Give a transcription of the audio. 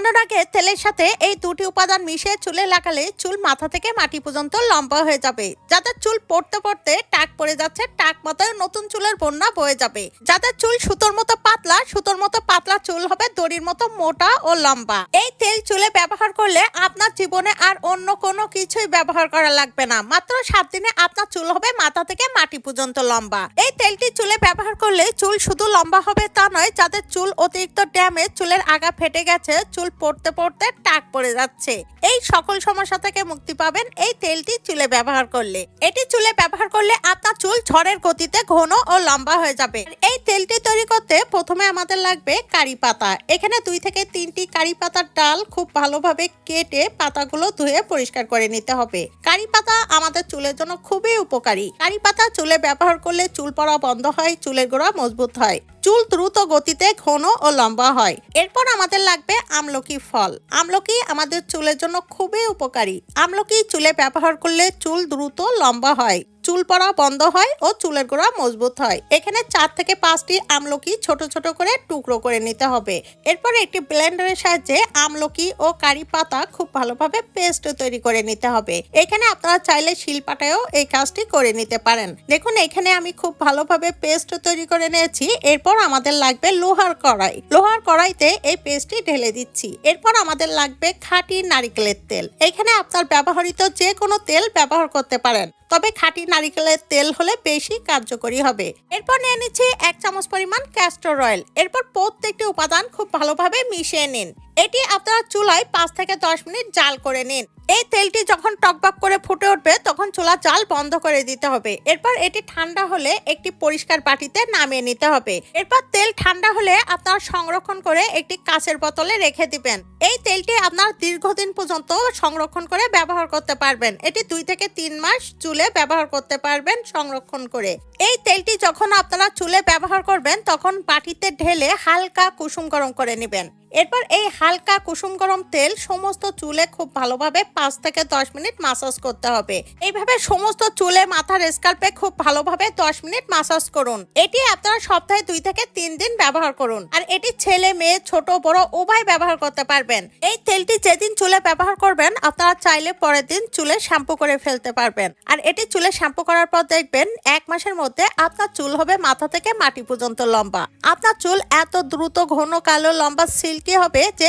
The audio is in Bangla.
ঘুমানোর আগে তেলের সাথে এই দুটি উপাদান মিশিয়ে চুলে লাগালে চুল মাথা থেকে মাটি পর্যন্ত লম্বা হয়ে যাবে। যাদের চুল পড়তে পড়তে টাক পড়ে যাচ্ছে, টাক মাথায় নতুন চুলের বন্যা বয়ে যাবে। যাদের চুল সুতোর মতো পাতলা, সুতোর মতো পাতলা চুল হবে, দড়ির মতো মোটা ও লম্বা। এই তেল চুলে ব্যবহার করলে আপনার জীবনে আর অন্য কোনো কিছুই ব্যবহার করা লাগবে না। মাত্র সাত দিনে আপনার চুল হবে মাথা থেকে মাটি পর্যন্ত লম্বা। এই তেলটি চুলে ব্যবহার করলে চুল শুধু লম্বা হবে তা নয় যাদের চুল অতিরিক্ত ড্যামেজ চুলের আগা ফেটে গেছে, চুল পড়তে পড়তে টাক পড়ে যাচ্ছে। এই সকল সমস্যা থেকে মুক্তি পাবেন এই তেলটি চুলে ব্যবহার করলে। এটি চুলে ব্যবহার করলে আপনার চুল ঝড়ের গতিতে ঘন ও লম্বা হয়ে যাবে। এই তেলটি তৈরি করতে প্রথমে আমাদের লাগবে কারি পাতা। এখানে দুই থেকে তিনটি কারি পাতার ডাল খুব ভালোভাবে কেটে পাতাগুলো ধুয়ে পরিষ্কার করে নিতে হবে। কারি পাতা আমাদের চুলের জন্য খুবই উপকারী। কারি পাতা চুলে ব্যবহার করলে চুল পড়া বন্ধ হয়, চুলের গোড়া মজবুত হয়। চুল দ্রুত গতিতে ঘন ও লম্বা হয়। এরপর আমাদের লাগবে আমলকি ফল। আমলকি আমাদের চুলের জন্য খুবই উপকারী। আমলকি চুলে ব্যবহার করলে চুল দ্রুত লম্বা হয়। চুল পড়া বন্ধ হয় ও চুলের গোড়া মজবুত হয়। এখানে চার থেকে পাঁচটি আমলকি ছোট ছোট করে টুকরো করে নিতে হবে। এরপর একটি ব্লেন্ডারের সাহায্যে আমলকি ও কারি পাতা খুব ভালোভাবে পেস্ট তৈরি করে নিতে হবে। এখানে আপনারা চাইলে শিলপাটায়ও এই কাজটি করে নিতে পারেন। দেখুন, এখানে আমি খুব ভালোভাবে পেস্ট তৈরি করে নিয়েছি। এরপর আমাদের লাগবে লোহার কড়াই। লোহার কড়াইতে এই পেস্টটি ঢেলে দিচ্ছি। এরপর আমাদের লাগবে খাঁটি নারিকেলের তেল। এখানে আপনার ব্যবহৃত যে কোনো তেল ব্যবহার করতে পারেন। তবে খাঁটি নারিকেলের তেল হলে বেশি কার্যকরী হবে। এরপর নিয়ে নিচ্ছি এক চামচ পরিমাণ ক্যাস্টর অয়েল এরপর প্রত্যেকটি উপাদান খুব ভালোভাবে মিশিয়ে নিন। এটি আপনারা চুলায় পাঁচ থেকে দশ মিনিট জাল করে নিন। এই তেলটি যখন টকবক করে ফুটে উঠবে, তখন চুলা জাল বন্ধ করে দিতে হবে। এরপর এটি ঠান্ডা হলে একটি পরিষ্কার বাটিতে নামিয়ে নিতে হবে। এরপর তেল ঠান্ডা হলে আপনারা সংরক্ষণ করে একটি কাঁচের বোতলে রেখে দিবেন। এই তেলটি আপনার দীর্ঘদিন পর্যন্ত সংরক্ষণ করে ব্যবহার করতে পারবেন। এটি দুই থেকে তিন মাস চুলে ব্যবহার করতে পারবেন সংরক্ষণ করে। এই তেলটি যখন আপনারা চুলে ব্যবহার করবেন, তখন বাটিতে ঢেলে হালকা কুসুম গরম করে নেবেন। এরপর এই হালকা কুসুম গরম তেল সমস্ত চুলে খুব ভালোভাবে পাঁচ থেকে দশ মিনিট মাসাজ করতে হবে। এইভাবে সমস্ত চুলে মাথার স্কাল্পে খুব ভালোভাবে দশ মিনিট মাসাজ করুন। এটি আপনারা সপ্তাহে দুই থেকে তিন দিন ব্যবহার করুন। আর এটি ছেলে, মেয়ে, ছোট, বড় উভয় ব্যবহার করতে পারবেন। এই তেলটি যেদিন চুলে ব্যবহার করবেন, আপনারা চাইলে পরের দিন চুলে শ্যাম্পু করে ফেলতে পারবেন। আর এটি চুলে শ্যাম্পু করার পর দেখবেন এক মাসের মধ্যে আপনার চুল হবে মাথা থেকে মাটি পর্যন্ত লম্বা। আপনার চুল এত দ্রুত ঘন, কালো, লম্বা সিল্কি হবে যে